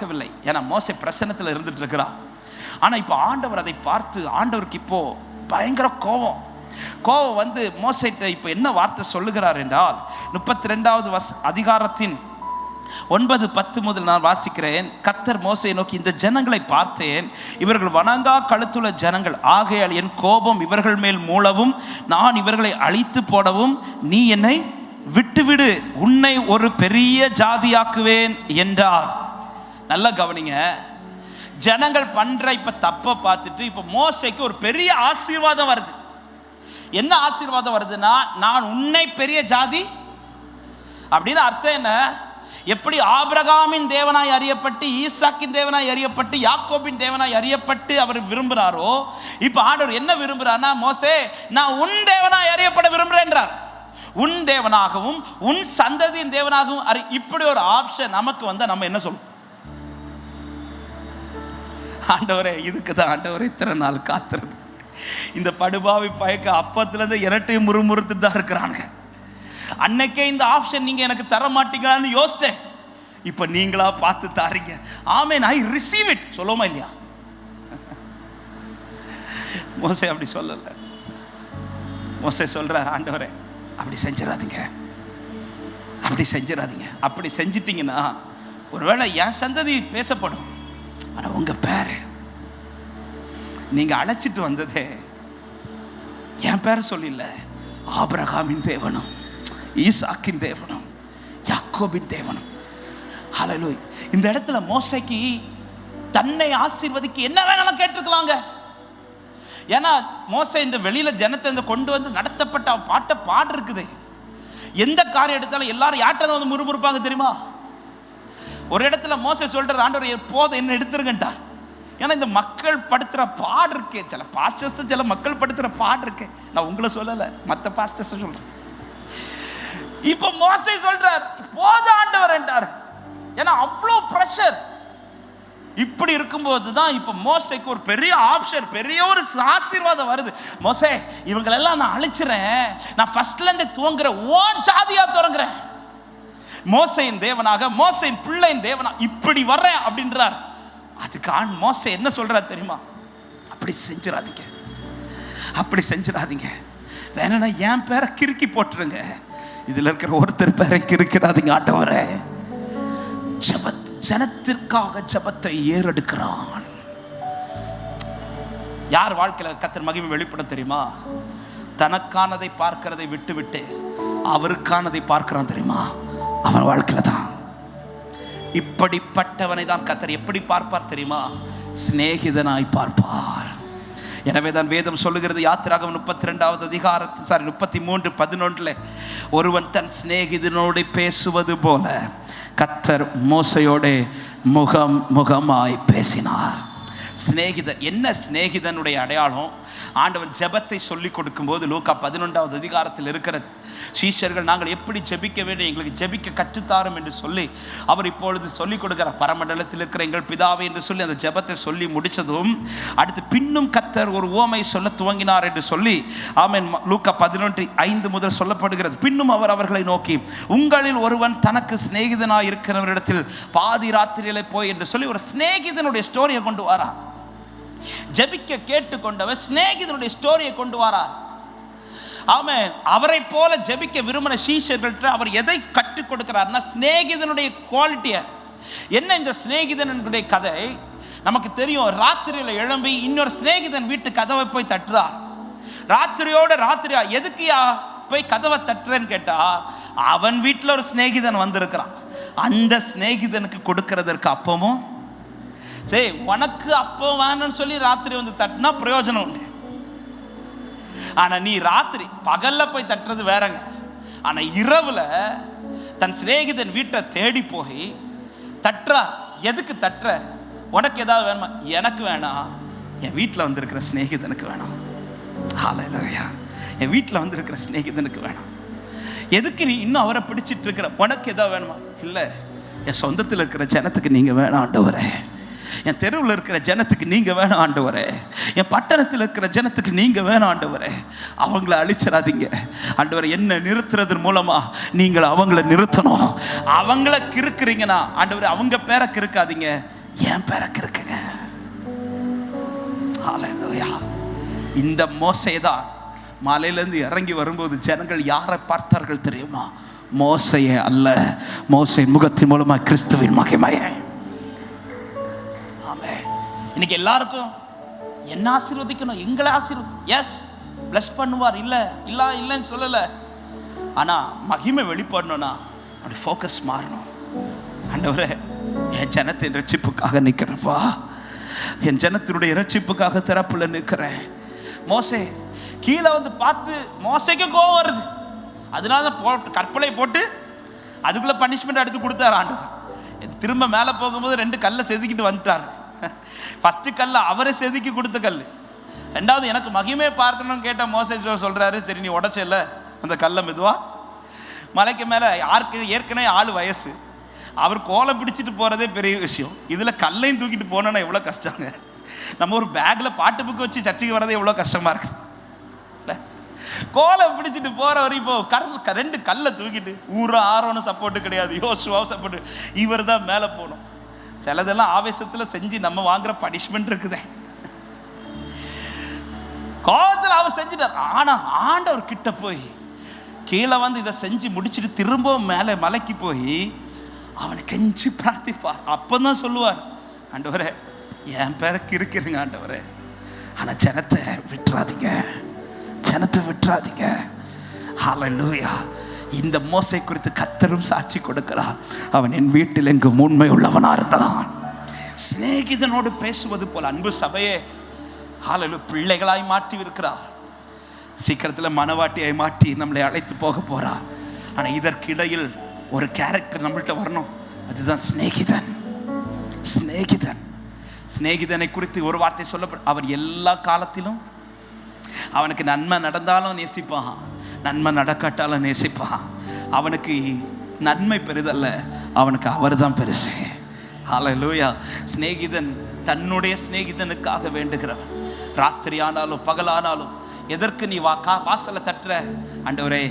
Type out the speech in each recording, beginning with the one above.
கேட்கவில்லை. ஏன்னா மோசை பிரசனத்தில் இருந்துட்டு இருக்கிறான் ஆனா இப்போ ஆண்டவர் அதை பார்த்து ஆண்டவருக்கு இப்போ பயங்கர கோபம் கோபம் வந்து மோசைட்ட இப்போ என்ன வார்த்தை சொல்லுகிறார் என்றால் முப்பத்தி ரெண்டாவது வஸ் அதிகாரத்தின் ஒன்பது பத்து முதல் நான் வாசிக்கிறேன். கத்தர் மோசையை நோக்கி இந்த ஜனங்களை பார்த்தேன். இவர்கள் வணங்கா கழுத்துள்ள ஜனங்கள். ஆகையால் என் கோபம் இவர்கள் மேல் மூளவும். நான் இவர்களை அழித்து போடவும். நீ என்னை விட்டுவிடு. உன்னை ஒரு பெரிய ஜாதியாக்குவேன் என்றார். நல்லா கவனிங்க. ஜனங்கள் பண்ணுற இப்போ தப்பை பார்த்துட்டு இப்போ மோசைக்கு ஒரு பெரிய ஆசீர்வாதம் வருது. என்ன ஆசீர்வாதம் வருதுன்னா நான் உன்னை பெரிய ஜாதி? அப்படின்னு அர்த்தம் என்ன? எப்படி ஆபிரகாமின் தேவனாய் அறியப்பட்டு ஈசாக்கின் தேவனாய் அறியப்பட்டு யாக்கோபின் தேவனாய் அறியப்பட்டு அவர் விரும்புகிறாரோ இப்போ ஆண்டவர் என்ன விரும்புகிறார்னா மோசே நான் உன் தேவனாய் அறியப்பட விரும்புகிறேன்றார் உன் தேவனாகவும் உன் சந்ததியின் தேவனாகவும் அறி இப்படி ஒரு ஆப்ஷன் நமக்கு வந்தால் நம்ம என்ன சொல்லுவோம்? ஆண்டவரே இதுக்கு தான் ஆண்டவரே இத்தனை நாள் காத்துறது இந்த படுபாவி பயக்க அப்பத்துலேருந்து இரட்டையும் முறுமுறுத்து தான் இருக்கிறானுங்க அன்னைக்கே இந்த ஆப்ஷன் நீங்கள் எனக்கு தர மாட்டீங்கன்னு யோசித்தேன். இப்போ நீங்களா பார்த்து தாரீங்க. ஆமேன் ஐ ரிசீவ் இட் சொல்லுவோமா இல்லையா? மோசை அப்படி சொல்லலை. மோசை சொல்கிறார் ஆண்டவரே அப்படி செஞ்சிடாதீங்க. அப்படி செஞ்சிடாதீங்க. அப்படி செஞ்சிட்டிங்கன்னா ஒருவேளை என் சந்ததி பேசப்படும். ஆனால் உங்கள் பேர். நீங்கள் அழைச்சிட்டு வந்ததே என் பேரை சொல்லில்ல. ஆபிரகாமின் தேவனும் ஈசாக்கின் தேவனும் யாக்கோபின் தேவனும். ஹalleluya இந்த இடத்துல மோசைக்கு தன்னை ஆசீர்வதிக்கு என்ன வேணாலும் கேட்டிருக்கலாங்க. ஏன்னா மோசை இந்த வெளியில ஜனத்தை இந்த கொண்டு வந்து நடத்தப்பட்ட அவன் பாட்டை பாடு இருக்குது எந்த காரியம் எடுத்தாலும் எல்லாரும் யார்கிட்ட வந்து முறுமுறுப்பாங்க தெரியுமா? ஒரு இடத்துல மோச சொல்கிற ஆண்டவர் எப்போதும் என்ன எடுத்துருங்கட்டார் ஏன்னா இந்த மக்கள் படுத்துகிற பாடு இருக்கே. சில பாஸ்டர்ஸ் சில மக்கள் படுத்துகிற பாடு இருக்கே. நான் உங்களை சொல்லலை மற்ற பாஸ்டர்ஸ் சொல்கிறேன் இப்போ மோசை சொல்றார் போத ஆண்டவர் என்றார். ஏன்னா அவ்வளோ ப்ரெஷர் இப்படி இருக்கும்போது தான் இப்போ மோசைக்கு ஒரு பெரிய ஆப்ஷன் பெரிய ஒரு ஆசீர்வாதம் வருது. மோசே இவங்களெல்லாம் நான் அழிச்சிறேன். நான் ஃபர்ஸ்ட்லேருந்து துவங்குறேன் ஓ ஜாதியாக தொடங்குறேன் மோசையின் தேவனாக மோசையின் பிள்ளையின் தேவனா இப்படி வர்றேன் அப்படின்றார். அதுக்கு ஆண் மோசை என்ன சொல்றாரு தெரியுமா? அப்படி செஞ்சிடாதீங்க அப்படி செஞ்சிடாதீங்க வேணும்னா என் பேரை கிறுக்கி போட்டுருங்க. இதுல இருக்கிற ஒருத்தர் பேரை கிறுக்கிறாதீங்க ஆண்டவரே. ஜபத் ஜனத்திற்காக ஜபத்தை ஏறெடுக்கிறான். யார் வாழ்க்கையில கத்தர் மகிமை வெளிப்பட தெரியுமா? தனக்கானதை பார்க்கிறதை விட்டு விட்டு அவருக்கானதை பார்க்கிறான் தெரியுமா? அவன் வாழ்க்கையில் தான். இப்படிப்பட்டவனை தான் கத்தர் எப்படி பார்ப்பார் தெரியுமா? சிநேகிதனாய் பார்ப்பார். எனவே தான் வேதம் சொல்லுகிறது யாத்திராகம் முப்பத்தி ரெண்டாவது அதிகாரத்தில் சாரி முப்பத்தி மூன்று பதினொன்றில் ஒருவன் தன் சிநேகிதனோடு பேசுவது போல கத்தர் மோசையோடு முகம் முகமாய் பேசினார். சிநேகிதன் என்ன சிநேகிதனுடைய அடையாளம்? ஆண்டவர் ஜெபத்தை சொல்லிக் கொடுக்கும்போது லூக்கா பதினொன்றாவது அதிகாரத்தில் இருக்கிறது. சீஷர்கள் நாங்கள் எப்படி ஜெபிக்க வேண்டும்? எங்களுக்கு ஜெபிக்க கற்றுத்தாரும் என்று சொல்லி அவர் இப்பொழுது சொல்லிக் கொடுக்கிற பரமண்டலத்தில் இருக்கிற எங்கள் பிதாவை என்று சொல்லி அந்த ஜெபத்தை சொல்லி முடித்ததும் அடுத்து பின்னும் கத்தர் ஒரு ஓமை சொல்ல துவங்கினார் என்று சொல்லி ஆமேன் லூக்கா பதினொன்று ஐந்து முதல் சொல்லப்படுகிறது. பின்னும் அவர் அவர்களை நோக்கி உங்களில் ஒருவன் தனக்கு சிநேகிதனாக இருக்கிறவரிடத்தில் பாதி ராத்திரியில போய் என்று சொல்லி ஒரு சிநேகிதனுடைய ஸ்டோரியை கொண்டு வரார் ஜெபிக்க கேட்டுக்கொண்டவர் சிநேகிதனுடைய ஸ்டோரியை கொண்டு வரார். ஆமென். அவரை போல ஜெபிக்க விரும்பின சீஷர்கள்ட்ட அவர் எதை கற்றுக் கொடுக்கிறார்னா சிநேகிதனுடைய குவாலிட்டியை என்ன இந்த சிநேகிதனுடைய கதை? நமக்கு தெரியும் ராத்திரியில் எழும்பி இன்னொரு சிநேகிதன் வீட்டு கதவை போய் தட்டுறார். ராத்திரியோட ராத்திரியா எதுக்குயா போய் கதவை தட்டுறேன்னு கேட்டா அவன் வீட்டில் ஒரு சிநேகிதன் வந்திருக்கிறான். அந்த சிநேகிதனுக்கு கொடுக்கறதற்கு அப்பமும் சே உனக்கு அப்போ வேணும்னு சொல்லி ராத்திரி வந்து தட்டினா பிரயோஜனம் உண்டு. ஆனால் நீ ராத்திரி பகல்ல போய் தட்டுறது வேறங்க. ஆனால் இரவில் தன் சிநேகிதன் வீட்டை தேடி போய் தட்டுறா. எதுக்கு தட்டுற? உனக்கு ஏதாவது வேணுமா? எனக்கு வேணாம். என் வீட்டில் வந்திருக்கிற சிநேகிதனுக்கு வேணாம். ஆலையா என் வீட்டில் வந்திருக்கிற சிநேகிதனுக்கு வேணாம். எதுக்கு நீ இன்னும் அவரை பிடிச்சிட்டு இருக்கிற? உனக்கு ஏதாவது வேணுமா? இல்லை என் சொந்தத்தில் இருக்கிற ஜனத்துக்கு நீங்கள் வேணாம் என் தெருவில் இருக்கிற ஜனத்துக்கு நீங்கள் வேணும் ஆண்டவரே. என் பட்டணத்தில் இருக்கிற ஜனத்துக்கு நீங்கள் வேணும் ஆண்டவரே. அவங்கள அழிச்சிடாதீங்க. ஆண்டவரை என்ன நிறுத்துறதன் மூலமாக நீங்கள் அவங்கள நிறுத்தணும். அவங்கள கிறுக்குறீங்கன்னா ஆண்டவரே அவங்க பேரை கிறுக்காதீங்க. என் பேரை கிறுக்குங்க. இந்த மோசே தான் மலையிலேருந்து இறங்கி வரும்போது ஜனங்கள் யாரை பார்த்தார்கள் தெரியுமா? மோசையே அல்ல. மோசை முகத்தின் மூலமா கிறிஸ்துவின் மகிமையை. இன்னைக்கு எல்லாருக்கும் என்ன ஆசீர்வதிக்கணும் எங்களை ஆசீர்வதி எஸ் பிளஸ் பண்ணுவார். இல்லை இல்லை இல்லைன்னு சொல்லலை. ஆனால் மகிமை வெளிப்படணும்னா அப்படி ஃபோக்கஸ் மாறணும். ஆண்டவரே என் ஜனத்தின் ரட்சிப்புக்காக நிற்கிறப்பா என் ஜனத்தினுடைய ரட்சிப்புக்காக திறப்புல நிற்கிறேன் மோசே கீழே வந்து பார்த்து மோசைக்கு கோவம் வருது. அதனால தான் போட்டு கற்பனை போட்டு அதுக்குள்ளே பனிஷ்மெண்ட் எடுத்து கொடுத்தாரு ஆண்டவர். திரும்ப மேலே போகும்போது ரெண்டு கல்லை செதுக்கிட்டு வந்துட்டார். ஃபஸ்ட்டு கல்லை அவரை செதுக்கி கொடுத்த கல் ரெண்டாவது எனக்கு மகிமையை பார்க்கணும்னு கேட்ட மோசேஜ் சொல்கிறாரு சரி நீ உடச்சல அந்த கல்லை மெதுவா. மலைக்கு மேலே யாருக்கு ஏற்கனவே ஆள் வயசு. அவர் கோலம் பிடிச்சிட்டு போகிறதே பெரிய விஷயம். இதில் கல்லையும் தூக்கிட்டு போனோன்னா எவ்வளோ கஷ்டங்க. நம்ம ஒரு பேக்கில் பாட்டு புக்கு வச்சு சர்ச்சைக்கு வர்றதே எவ்வளோ கஷ்டமாக இருக்குது. இல்ல? கோலம் பிடிச்சிட்டு போகிறவர் வரையும் இப்போ கரல் க- ரெண்டு கல்லை தூக்கிட்டு ஊரோ ஆரோன்னு சப்போர்ட்டு கிடையாது. யோசுவாவும் சப்போர்ட்டு இவர் தான் மேலே போகணும். சிலதெல்லாம் ஆவேசத்தில் செஞ்சு நம்ம வாங்குற பனிஷ்மெண்ட் இருக்குதே. கோபத்தில் அவர் செஞ்சிட்டார். ஆனால் ஆண்டவர் கிட்ட போய் கீழே வந்து இதை செஞ்சு முடிச்சுட்டு திரும்பவும் மேலே மலைக்கு போய் அவனை கெஞ்சி பிரார்த்திப்பார். அப்போ தான் சொல்லுவார் ஆண்டவரே என் பேருக்கு இருக்கிறீங்க ஆண்டவரே. ஆனால் ஜனத்தை விட்டுறாதீங்க. ஜனத்தை விட்டுறாதீங்க. ஹalleluya இந்த மோசை குறித்து கத்தரும் சாட்சி கொடுக்கிறார். அவன் என் வீட்டில் எங்கும் உண்மை உள்ளவனா இருந்தான். சிநேகிதனோடு பேசுவது போல் அன்பு சபையே ஆளு பிள்ளைகளாய் மாற்றி இருக்கிறார் சீக்கிரத்தில் மனவாட்டியை மாட்டி நம்மளை அழைத்து போக போறார். ஆனால் இதற்கிடையில் ஒரு கேரக்டர் நம்மள்கிட்ட வரணும். அதுதான் சிநேகிதன். சிநேகிதன். சிநேகிதனை குறித்து ஒரு வார்த்தை சொல்லப்படும் அவர் எல்லா காலத்திலும் அவனுக்கு நன்மை நடந்தாலும் நேசிப்பான். நன்மை நடக்காட்டாலும் நேசிப்பான். அவனுக்கு நன்மை பெரிதல்ல அவனுக்கு அவர் தான் பெருசு. ஹலலூயா சிநேகிதன் தன்னுடைய சிநேகிதனுக்காக வேண்டுகிறவன். ராத்திரி ஆனாலும் பகலானாலும் எதற்கு நீ வா கா வாசலை தட்டுற? ஆண்டவரே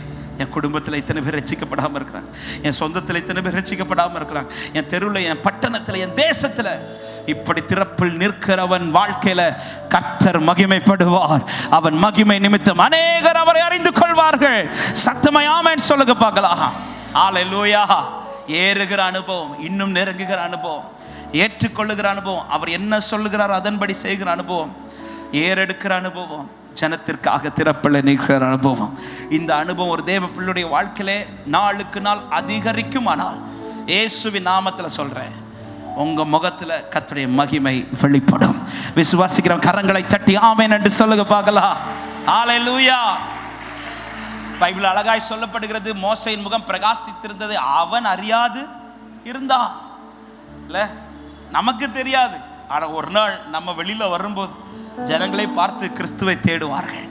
என் குடும்பத்தில் இத்தனை பேர் ரசிக்கப்படாமல் இருக்கிறாங்க. என் சொந்தத்தில் இத்தனை பேர் ரசிக்கப்படாமல் இருக்கிறாங்க. என் தெருவில் என் பட்டணத்தில் என் தேசத்தில் இப்படி திறப்பில் நிற்கிறவன் வாழ்க்கையில கர்த்தர் மகிமைப்படுவார். அவன் மகிமை நிமித்தம் அநேகர் அவரை அறிந்து கொள்வார்கள். சத்தமாய் ஆமென் சொல்லுங்க பார்க்கலாம். ஆலையிலூயா ஏறுகிற அனுபவம் இன்னும் நெருங்குகிற அனுபவம் ஏற்றுக்கொள்ளுகிற அனுபவம் அவர் என்ன சொல்லுகிறார் அதன்படி செய்கிற அனுபவம் ஏறெடுக்கிற அனுபவம் ஜனத்திற்காக திறப்பில் நிற்கிற அனுபவம். இந்த அனுபவம் ஒரு தேவ பிள்ளையுடைய வாழ்க்கையிலே நாளுக்கு நாள் அதிகரிக்குமானால் இயேசுவின் நாமத்தில் சொல்கிறேன் உங்க முகத்துல கத்துடைய மகிமை வெளிப்படும். விசுவாசிக்கிற கரங்களை தட்டி ஆமேன் என்று சொல்லுங்க பார்க்கலாம். ஆலை லூயா பைபிள் அழகாய் சொல்லப்படுகிறது. மோசையின் முகம் பிரகாசித்திருந்தது. அவன் அறியாது இருந்தான். இல்ல நமக்கு தெரியாது. ஆனா ஒரு நாள் நம்ம வெளியில வரும்போது ஜனங்களை பார்த்து கிறிஸ்துவை தேடுவார்கள்.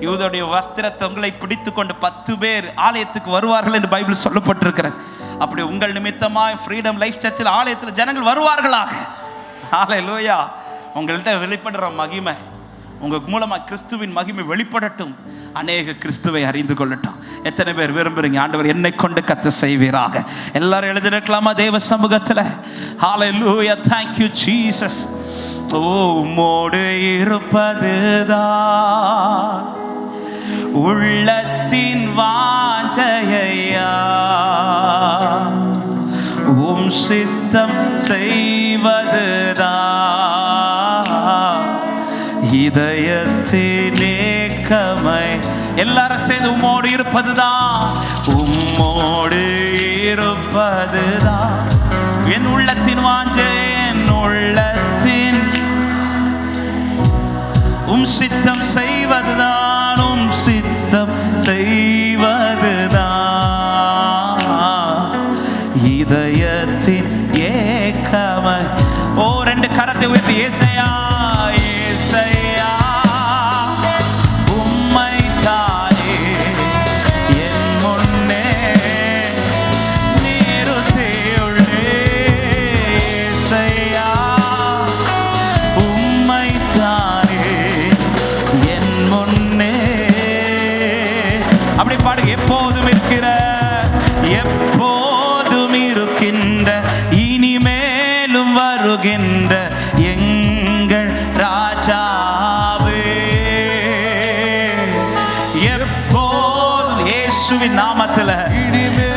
யூதருடைய வஸ்திரத்தை உங்களை பிடித்து கொண்டு பத்து பேர் ஆலயத்துக்கு வருவார்கள் என்று பைபிள் சொல்லப்பட்டிருக்கிறது. அப்படி உங்கள் நிமித்தமாக ஃப்ரீடம் லைஃப் சர்ச்சில் ஆலயத்தில் ஜனங்கள் வருவார்களாக. ஹalleluya உங்கள்கிட்ட வெளிப்படுற மகிமை உங்கள் மூலமாக கிறிஸ்துவின் மகிமை வெளிப்படட்டும். அநேக கிறிஸ்துவை அறிந்து கொள்ளட்டும். எத்தனை பேர் விரும்புறீங்க? ஆண்டவர் என்னை கொண்டு கத்த செய்வீராக. எல்லாரும் எழுதிருக்கலாமா தேவ சமூகத்தில்? ஹalleluya லூயா தேங்க்யூ ஜீசஸ் ஓ உம்மோடு இருப்பதுதான். உள்ளத்தின் வாஞ்சையா? உம் சித்தம் செய்வதுதான் இதயத்தின் ஏக்கமை எல்லாரும் சேர்ந்து உம்மோடு இருப்பதுதான் உம்மோடு இருப்பதுதான் என் உள்ளத்தின் வாஞ்சை என் உள்ளத்தின் உம் சித்தம் செய்வதுதான் சித்தம் செய்வதுதான் இதயத்தின் ஏக்கமை எப்போதும் இருக்கிற எப்போதும் இருக்கின்ற இனிமேலும் வருகின்ற எங்கள் ராஜாவே. எப்போதும் இயேசுவின் நாமத்தில்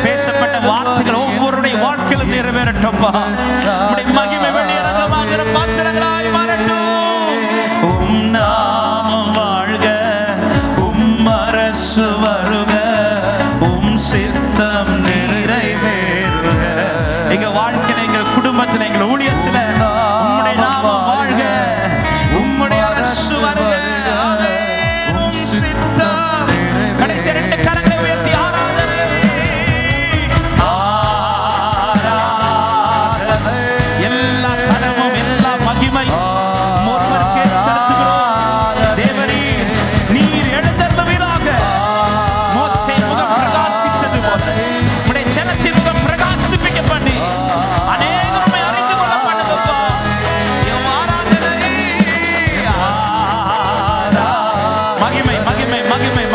பேசப்பட்ட வார்த்தைகள் ஒவ்வொருடைய வாழ்க்கையிலும் நிறைவேறட்டப்பா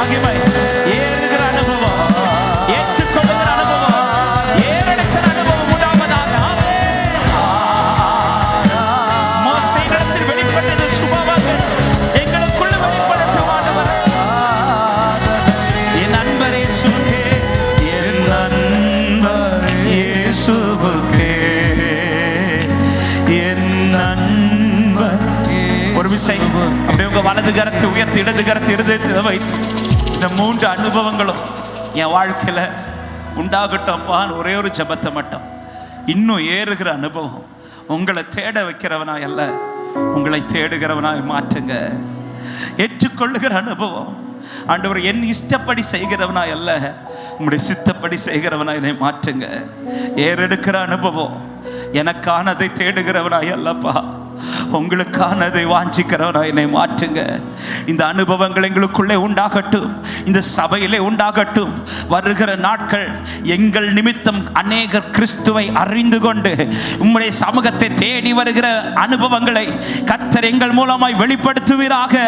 மகிமை ஏறுகிற அனுபவம் ஏற்றுக்கொள்ளுகிற அனுபவம் ஏறெடுக்கிற அனுபவம் உண்டாவதாக ஆமென். மோசேயினிடத்தில் வெளிப்பட்டது சுபமாக எங்களுக்குள்ள வெளிப்படுத்த ஆண்டவரே. என் நண்பர் சுகே என் நண்பர் இயேசுவுக்கே, என் நண்பர் ஒரு விசை அப்படியே உங்க வலது கரத்தை உயர்த்தி இடது கரத்தை இருதயத்தில் வைத்து இந்த மூன்று அனுபவங்களும் என் வாழ்க்கையில் உண்டாகட்டும்ப்பான்னு ஒரே ஒரு ஜெபத்தை மட்டும். இன்னும் ஏறுகிற அனுபவம் உங்களை தேட வைக்கிறவனாய் அல்ல. உங்களை தேடுகிறவனாய் மாற்றுங்க. ஏற்றுக்கொள்ளுகிற அனுபவம் ஆண்டவர் என் இஷ்டப்படி செய்கிறவனாய் அல்ல. உங்களுடைய சித்தப்படி செய்கிறவனாய் என்னை மாற்றுங்க. ஏறெடுக்கிற அனுபவம் எனக்கானதை தேடுகிறவனாய் அல்லப்பா. உங்களுக்கானதை வாஞ்சிக்கிறவனாய் என்னை மாற்றுங்க. இந்த அனுபவங்கள் எங்களுக்குள்ளே உண்டாகட்டும். இந்த சபையிலே உண்டாகட்டும். வருகிற நாட்கள் எங்கள் நிமித்தம் அநேகர் கிறிஸ்துவை அறிந்து கொண்டு உம்முடைய சமூகத்தை தேடி வருகிற அனுபவங்களை கத்தர் எங்கள் மூலமாய் வெளிப்படுத்துவீராக.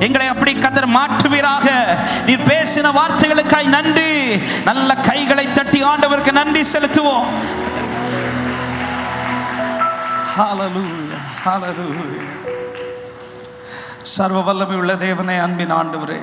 எங்களை அப்படி கத்தர் மாற்றுவீராக. நீர் பேசின வார்த்தைகளுக்காய் நன்றி. நல்ல கைகளை தட்டி ஆண்டவருக்கு நன்றி செலுத்துவோம். Hallelujah. சர்வ வல்லமை உள்ள தேவனே அன்பின் ஆண்டவரே.